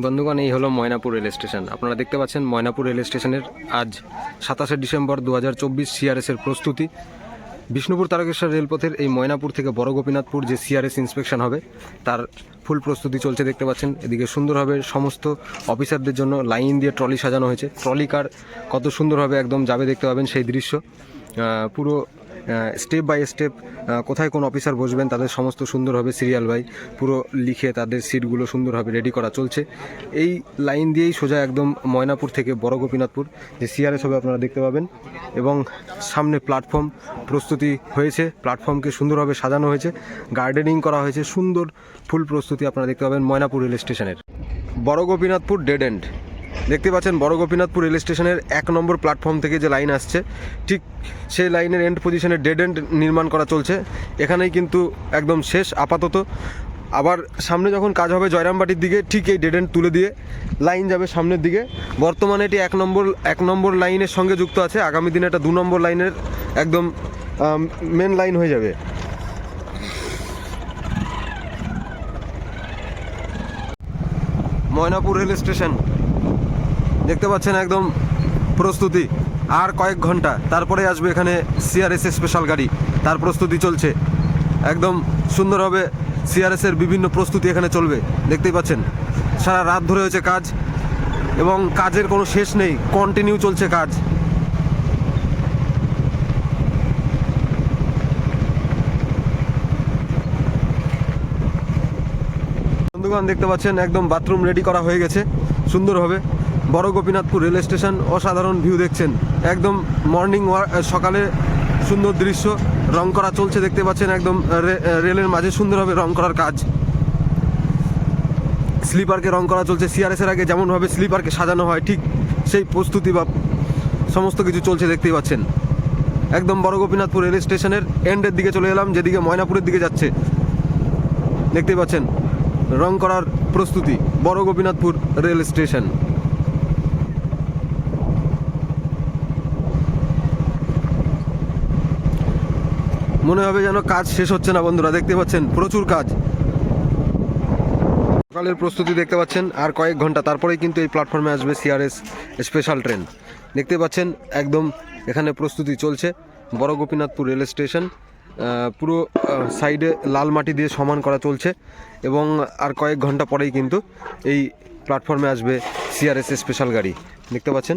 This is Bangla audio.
বন্ধুগণ, এই হলো ময়নাপুর রেল স্টেশন। আপনারা দেখতে পাচ্ছেন ময়নাপুর রেল স্টেশনের আজ সাতাশে ডিসেম্বর দু হাজার চব্বিশ সিআরএসের প্রস্তুতি। বিষ্ণুপুর তারকেশ্বর রেলপথের এই ময়নাপুর থেকে বড় গোপীনাথপুর যে সিআরএস ইন্সপেকশন হবে, তার ফুল প্রস্তুতি চলছে দেখতে পাচ্ছেন। এদিকে সুন্দরভাবে সমস্ত অফিসারদের জন্য লাইন দিয়ে ট্রলি সাজানো হয়েছে। ট্রলি কার কত সুন্দরভাবে একদম যাবে দেখতে পাবেন সেই দৃশ্য। পুরো স্টেপ বাই স্টেপ কোথায় কোন অফিসার বসবেন, তাদের সমস্ত সুন্দরভাবে সিরিয়াল বাই পুরো লিখে তাদের সিটগুলো সুন্দরভাবে রেডি করা চলছে। এই লাইন দিয়েই সোজা একদম ময়নাপুর থেকে বড় গোপীনাথপুর, যে সিআরএস হবে আপনারা দেখতে পাবেন। এবং সামনে প্ল্যাটফর্ম প্রস্তুতি হয়েছে প্ল্যাটফর্মকে সুন্দরভাবে সাজানো হয়েছে গার্ডেনিং করা হয়েছে, সুন্দর ফুল প্রস্তুতি আপনারা দেখতে পাবেন ময়নাপুর রেল স্টেশনের। বড় গোপীনাথপুর ডেড এন্ড দেখতে পাচ্ছেন বড় গোপীনাথপুর রেল স্টেশনের এক নম্বর প্ল্যাটফর্ম থেকে যে লাইন আসছে, ঠিক সেই লাইনের এন্ড পজিশনে ডেড এন্ড নির্মাণ করা চলছে। এখানেই কিন্তু একদম শেষ, আপাতত। আবার সামনে যখন কাজ হবে জয়রামবাটির দিকে, ঠিক এই ডেড এন্ড তুলে দিয়ে লাইন যাবে সামনের দিকে। বর্তমানে এটি এক নম্বর এক নম্বর লাইনের সঙ্গে যুক্ত আছে। আগামী দিনে এটা দু নম্বর লাইনের একদম মেন লাইন হয়ে যাবে। Maynapur rail station. দেখতে পাচ্ছেন একদম প্রস্তুতি। আর কয়েক ঘণ্টা, তারপরে আসবে এখানে সিআরএস স্পেশাল গাড়ি। তার প্রস্তুতি চলছে। একদম সুন্দরভাবে সিআরএস এর বিভিন্ন প্রস্তুতি এখানে চলবে। দেখতেই পাচ্ছেন, সারা রাত ধরে হয়েছে কাজ এবং কাজের কোনো শেষ নেই কন্টিনিউ চলছে কাজ। বন্ধুগণ, দেখতে পাচ্ছেন, একদম বাথরুম রেডি করা হয়ে গেছে। সুন্দরভাবে বড় গোপীনাথপুর রেল স্টেশন অসাধারণ ভিউ দেখছেন। একদম মর্নিং সকালে সুন্দর দৃশ্য, রং করা চলছে দেখতে পাচ্ছেন একদম রেলের মাঝে সুন্দরভাবে রং করার কাজ। স্লিপারকে রং করা চলছে সিআরএসের আগে যেমনভাবে স্লিপারকে সাজানো হয়, ঠিক সেই প্রস্তুতি বা সমস্ত কিছু চলছে দেখতেই পাচ্ছেন। একদম বড় গোপীনাথপুর রেল স্টেশনের এন্ডের দিকে চলে এলাম, যেদিকে ময়নাপুরের দিকে যাচ্ছে। দেখতেই পাচ্ছেন, রং করার প্রস্তুতি, বড় গোপীনাথপুর রেল স্টেশন। মনে হবে যেন কাজ শেষ হচ্ছে না বন্ধুরা, দেখতে পাচ্ছেন, প্রচুর কাজ। সকালের প্রস্তুতি দেখতে পাচ্ছেন, আর কয়েক ঘণ্টা তারপরেই কিন্তু এই প্ল্যাটফর্মে আসবে সিআরএস স্পেশাল ট্রেন দেখতে পাচ্ছেন, একদম এখানে প্রস্তুতি চলছে, বড় গোপীনাথপুর রেল স্টেশন পুরো সাইডে লাল মাটি দিয়ে সমান করা চলছে, এবং আর কয়েক ঘণ্টা পরেই কিন্তু এই প্ল্যাটফর্মে আসবে সিআরএস স্পেশাল গাড়ি। দেখতে পাচ্ছেন